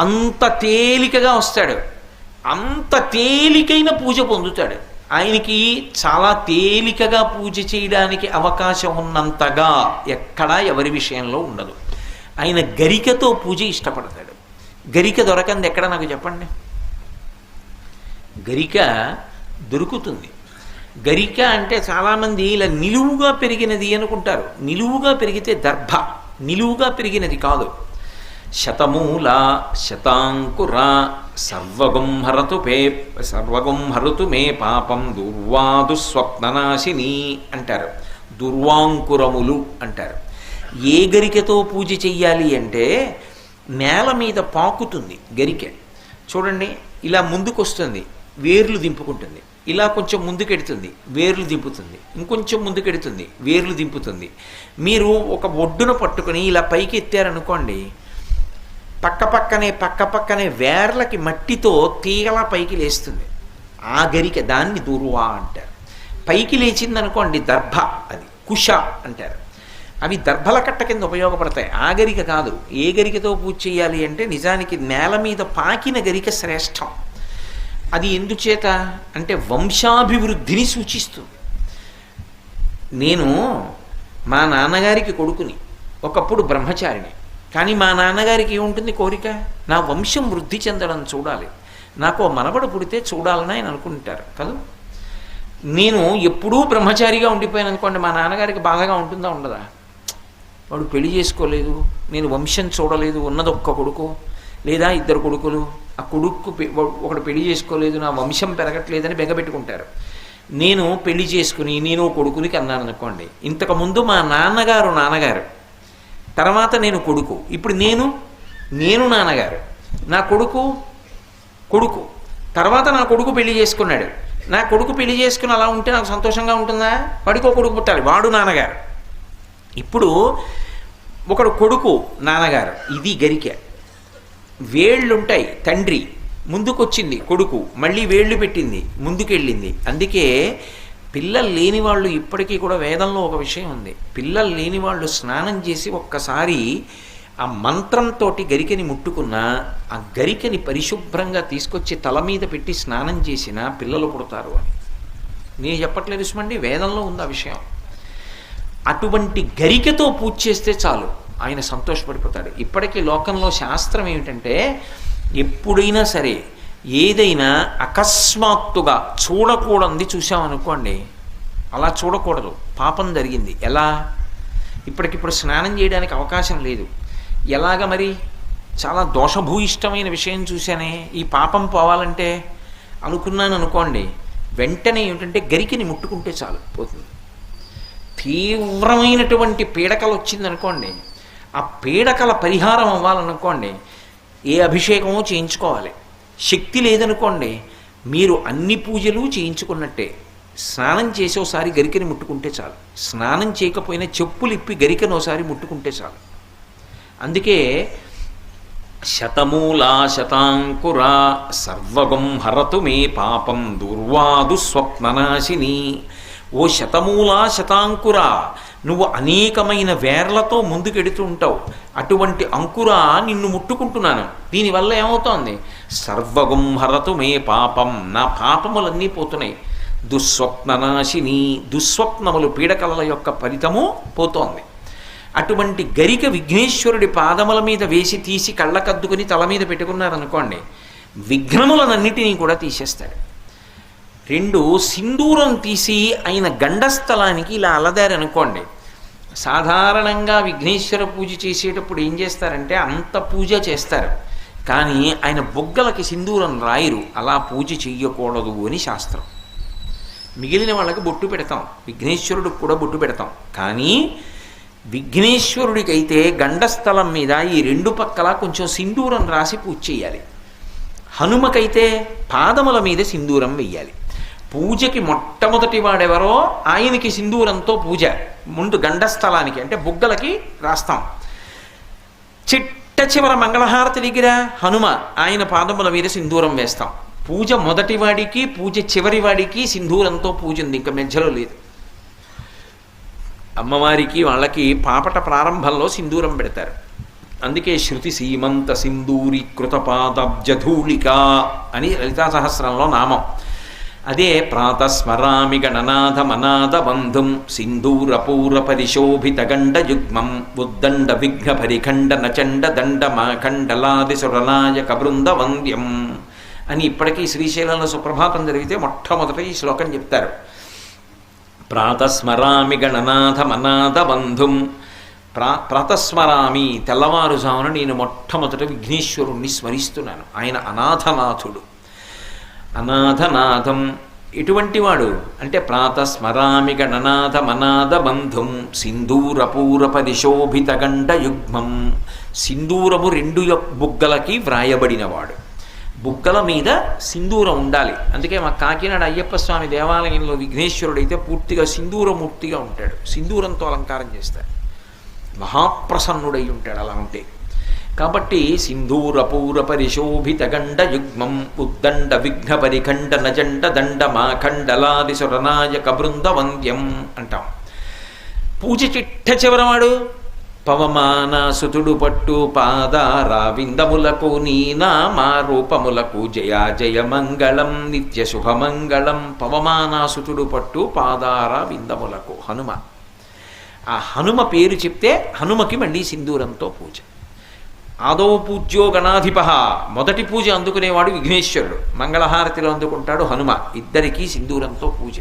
అంత తేలికగా వస్తాడు. అంత తేలికైన పూజ పొందుతాడు. ఆయనకి చాలా తేలికగా పూజ చేయడానికి అవకాశం ఉన్నంతగా ఎక్కడా ఎవరి విషయంలో ఉండదు. ఆయన గరికతో పూజ ఇష్టపడతాడు. గరిక దొరకంది ఎక్కడ నాకు చెప్పండి? గరిక దొరుకుతుంది. గరిక అంటే చాలామంది ఇలా నిలువుగా పెరిగినది అనుకుంటారు. నిలువుగా పెరిగితే దర్భ నిలువుగా పెరిగినది కాదు. శతమూల శతాంకుర సర్వగుంహరతు పే సర్వగుంహరుతు మే పాపం దుర్వాదు స్వప్ననాశిని అంటారు. దుర్వాంకురములు అంటారు. ఏ గరికతో పూజ చెయ్యాలి అంటే నేల మీద పాకుతుంది గరికె. చూడండి ఇలా ముందుకొస్తుంది వేర్లు దింపుకుంటుంది. ఇలా కొంచెం ముందుకెడుతుంది వేర్లు దింపుతుంది. ఇంకొంచెం ముందుకెడుతుంది వేర్లు దింపుతుంది. మీరు ఒక ఒడ్డున పట్టుకొని ఇలా పైకి ఎత్తారనుకోండి పక్క పక్కనే పక్క పక్కనే వేర్లకి మట్టితో తీగలా పైకి లేస్తుంది. ఆ గరిక దాన్ని దుర్వా అంటారు. పైకి లేచిందనుకోండి దర్భ అది కుష అంటారు. అవి దర్భల కట్ట కింద ఉపయోగపడతాయి. ఆ గరిక కాదు. ఏ గరికతో పూజ చేయాలి అంటే నిజానికి నేల మీద పాకిన గరిక శ్రేష్టం. అది ఎందుచేత? అంటే వంశాభివృద్ధిని సూచిస్తుంది. నేను మా నాన్నగారికి కొడుకుని ఒకప్పుడు బ్రహ్మచారిని. కానీ మా నాన్నగారికి ఏముంటుంది కోరిక? నా వంశం వృద్ధి చెందడం చూడాలి. నాకు మనబడు పుడితే చూడాలని ఆయన అనుకుంటారు కదా? నేను ఎప్పుడూ బ్రహ్మచారిగా ఉండిపోయాను అనుకోండి మా నాన్నగారికి బాధగా ఉంటుందా ఉండదా? వాడు పెళ్ళి చేసుకోలేదు నేను వంశం చూడలేదు ఉన్నది ఒక్క కొడుకు లేదా ఇద్దరు కొడుకులు ఆ కొడుకు పె- ఒకడు పెళ్ళి చేసుకోలేదు నా వంశం పెరగట్లేదని బెంగపెట్టుకుంటారు. నేను పెళ్ళి చేసుకుని నేను కొడుకుని కన్నాను అనుకోండి. ఇంతకుముందు మా నాన్నగారు నాన్నగారు తర్వాత నేను కొడుకు. ఇప్పుడు నేను నేను నాన్నగారు. నా కొడుకు కొడుకు. తర్వాత నా కొడుకు పెళ్ళి చేసుకున్నాడు. నా కొడుకు పెళ్ళి చేసుకుని అలా ఉంటే నాకు సంతోషంగా ఉంటుందా? వాడికో కొడుకు పుట్టాలి. వాడు నాన్నగారు. ఇప్పుడు ఒకడు కొడుకు నాన్నగారు. ఇది గరిక. వేళ్ళుంటాయి తండ్రి. ముందుకొచ్చింది కొడుకు. మళ్ళీ వేళ్ళు పెట్టింది. ముందుకెళ్ళింది. అందుకే పిల్లలు లేని వాళ్ళు ఇప్పటికీ కూడా వేదంలో ఒక విషయం ఉంది. పిల్లలు లేని వాళ్ళు స్నానం చేసి ఒక్కసారి ఆ మంత్రంతో గరికని ముట్టుకున్నా ఆ గరికని పరిశుభ్రంగా తీసుకొచ్చి తల మీద పెట్టి స్నానం చేసినా పిల్లలు పుడతారు అని. నేను చెప్పట్లేదు సుమండి వేదంలో ఉంది ఆ విషయం. అటువంటి గరికతో పూజ చేస్తే చాలు. ఆయన సంతోషపడిపోతాడు. ఇప్పటికీ లోకంలో శాస్త్రం ఏమిటంటే ఎప్పుడైనా సరే ఏదైనా అకస్మాత్తుగా చూడకూడంది చూసామనుకోండి అలా చూడకూడదు. పాపం జరిగింది. ఎలా? ఇప్పటికిప్పుడు స్నానం చేయడానికి అవకాశం లేదు. ఎలాగ మరి? చాలా దోషభూయిష్టమైన విషయం చూశానే. ఈ పాపం పోవాలంటే అనుకున్నాను అనుకోండి వెంటనే ఏమిటంటే గరికిని ముట్టుకుంటే చాలు పోతుంది. తీవ్రమైనటువంటి పీడకలు వచ్చిందనుకోండి ఆ పీడకల పరిహారం అవ్వాలనుకోండి ఏ అభిషేకమో చేయించుకోవాలి. శక్తి లేదనుకోండి మీరు అన్ని పూజలు చేయించుకున్నట్టే. స్నానం చేసి ఒకసారి గరికని ముట్టుకుంటే చాలు. స్నానం చేయకపోయినా చెప్పులు ఇప్పి గరికను ఒకసారి ముట్టుకుంటే చాలు. అందుకే శతమూలా శతాంకురా సర్వగం హరతు మే పాపం దుర్వాదు స్వప్ననాశిని. ఓ శతమూలా శతాంకురా నువ్వు అనేకమైన వేర్లతో ముందుకెడుతూ ఉంటావు. అటువంటి అంకురా నిన్ను ముట్టుకుంటున్నాను. దీనివల్ల ఏమవుతోంది? సర్వగుంహరతు మే పాపం. నా పాపములన్నీ పోతున్నాయి. దుస్వప్ననాశిని దుస్వప్నములు పీడకలల యొక్క ఫలితము పోతోంది. అటువంటి గరిక విఘ్నేశ్వరుడి పాదముల మీద వేసి తీసి కళ్ళకద్దుకుని తల మీద పెట్టుకున్నారనుకోండి విఘ్నములనన్నిటినీ కూడా తీసేస్తాడు రెండు సింధూరం తీసి ఆయన గండస్థలానికి ఇలా అలదారనుకోండి. సాధారణంగా విఘ్నేశ్వర పూజ చేసేటప్పుడు ఏం చేస్తారంటే అంత పూజ చేస్తారు. కానీ ఆయన బొగ్గలకి సింధూరం రాయరు. అలా పూజ చెయ్యకూడదు అని శాస్త్రం. మిగిలిన వాళ్ళకి బొట్టు పెడతాం. విఘ్నేశ్వరుడికి కూడా బొట్టు పెడతాం. కానీ విఘ్నేశ్వరుడికైతే గండస్థలం మీద ఈ రెండు పక్కల కొంచెం సింధూరం రాసి పూజ చేయాలి. హనుమకైతే పాదముల మీద సింధూరం వెయ్యాలి. పూజకి మొట్టమొదటి వాడెవరో? ఆయనకి సింధూరంతో పూజ. ముందు గండస్థలానికి అంటే బుగ్గలకి రాస్తాం. చిట్ట చివర మంగళహారతి దగ్గర హనుమ ఆయన పాదముల మీద సింధూరం వేస్తాం. పూజ మొదటి వాడికి పూజ చివరి వాడికి సింధూరంతో పూజ ఉంది ఇంకా మధ్యలో లేదు. అమ్మవారికి వాళ్ళకి పాపట ప్రారంభంలో సింధూరం పెడతారు. అందుకే శృతి సీమంత సింధూరి కృతపాదబ్జధూళిక అని లలితా సహస్రంలో నామం. అదే ప్రాతస్మరామి గణనాథమనాథ బంధుం సింధూరపూర పరిశోభిత గండ యుగ్మం ఉద్దండ విఘ్న పరిఖండ నచండ దండ మాఖండలాది సురనాయక బృంద వంద్యం అని ఇప్పటికీ శ్రీశైలంలో సుప్రభాతం జరిగితే మొట్టమొదట ఈ శ్లోకం చెప్తారు. ప్రాతస్మరామి గణనాథమనాథ బంధుం ప్రా ప్రాతస్మరామి తెల్లవారుజామున నేను మొట్టమొదట విఘ్నేశ్వరుణ్ణి స్మరిస్తున్నాను. ఆయన అనాథనాథుడు. అనాథనాథం. ఇటువంటి వాడు అంటే ప్రాతస్మరామి గణనాథ మనాథ బంధుం సింధూరపూర పరిశోభితగండ యుగ్మం సింధూరము రెండు బుగ్గలకి వ్రాయబడినవాడు. బుగ్గల మీద సింధూరం ఉండాలి. అందుకే మా కాకినాడ అయ్యప్ప స్వామి దేవాలయంలో విఘ్నేశ్వరుడైతే పూర్తిగా సింధూరమూర్తిగా ఉంటాడు. సింధూరంతో అలంకారం చేస్తాడు మహాప్రసన్నుడై ఉంటాడు అలా ఉంటే. కాబట్టి సింధూరపూర పరిశోభిత గండ యుగ్మం ఉద్దండ విఘ్న పరిఖండ నజండ దండ మాఖండలాది సురనాయక బృంద వంద్యం అంటాం. పూజ చిట్ట చివరవాడు పవమాన సుతుడు పట్టు పాదారావిందములకు విందములకు నీ రూపములకు జయా జయ మంగళం నిత్య శుభమంగళం పవమానాసుతుడు పట్టు పాదార విందములకు హనుమ. ఆ హనుమ పేరు చెప్తే హనుమకి మళ్ళీ సింధూరంతో పూజ. ఆదౌ పూజ్యో గణాధిప మొదటి పూజ అందుకునేవాడు విఘ్నేశ్వరుడు. మంగళహారతిలో అందుకుంటాడు హనుమ. ఇద్దరికీ సింధూరంతో పూజ.